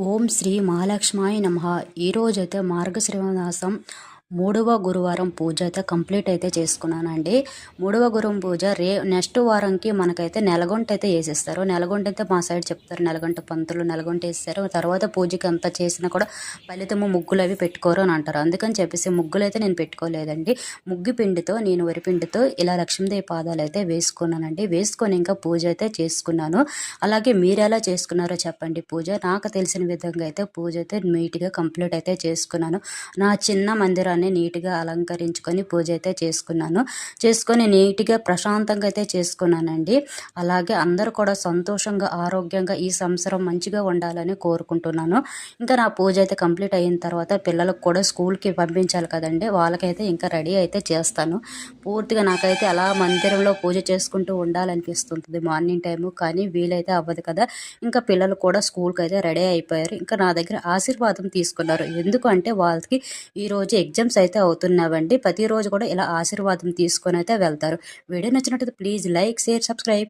ఓం శ్రీ మహాలక్ష్మాయ నమ. ఈరోజైతే మార్గశ్రీనివాసం మూడవ గురువారం పూజ అయితే కంప్లీట్ అయితే చేసుకున్నానండి. మూడవ గురువారం పూజ రే నెక్స్ట్ వారంకి మనకైతే నెలగొంట అయితే వేసేస్తారు. నెలగొంట అయితే మా సైడ్ చెప్తారు నెలగొంట పంతులు నెలగొంట వేస్తారు. తర్వాత పూజకి ఎంత చేసినా కూడా ఫలితము ముగ్గులు అవి పెట్టుకోరు అని అంటారు. అందుకని చెప్పేసి ముగ్గులు అయితే నేను పెట్టుకోలేదండి. ముగ్గు పిండితో నేను వరిపిండితో ఇలా లక్ష్మీదేవి పాదాలు అయితే వేసుకున్నానండి. వేసుకొని ఇంకా పూజ అయితే చేసుకున్నాను. అలాగే మీరు ఎలా చేసుకున్నారో చెప్పండి పూజ. నాకు తెలిసిన విధంగా అయితే పూజ అయితే నీట్గా కంప్లీట్ అయితే చేసుకున్నాను. నా చిన్న మందిరాన్ని నీట్గా అలంకరించుకొని పూజ అయితే చేసుకున్నాను. చేసుకొని నీట్గా ప్రశాంతంగా అయితే చేసుకున్నానండి. అలాగే అందరూ కూడా సంతోషంగా ఆరోగ్యంగా ఈ సంవత్సరం మంచిగా ఉండాలని కోరుకుంటున్నాను. ఇంకా నా పూజ అయితే కంప్లీట్ అయిన తర్వాత పిల్లలకు కూడా స్కూల్కి పంపించాలి కదండి. వాళ్ళకైతే ఇంకా రెడీ అయితే చేస్తాను. పూర్తిగా నాకైతే అలా మందిరంలో పూజ చేసుకుంటూ ఉండాలనిపిస్తుంటుంది మార్నింగ్ టైము. కానీ వీలైతే అవ్వదు కదా. ఇంకా పిల్లలు కూడా స్కూల్కి అయితే రెడీ అయిపోయారు. ఇంకా నా దగ్గర ఆశీర్వాదం తీసుకున్నారు. ఎందుకంటే వాళ్ళకి ఈరోజు ఎగ్జామ్స్ అయితే అవుతున్నావండి. ప్రతిరోజు కూడా ఇలా ఆశీర్వాదం తీసుకొని అయితే వెళ్తారు. వీడియో నచ్చినట్టు ప్లీజ్ లైక్ షేర్ సబ్స్క్రైబ్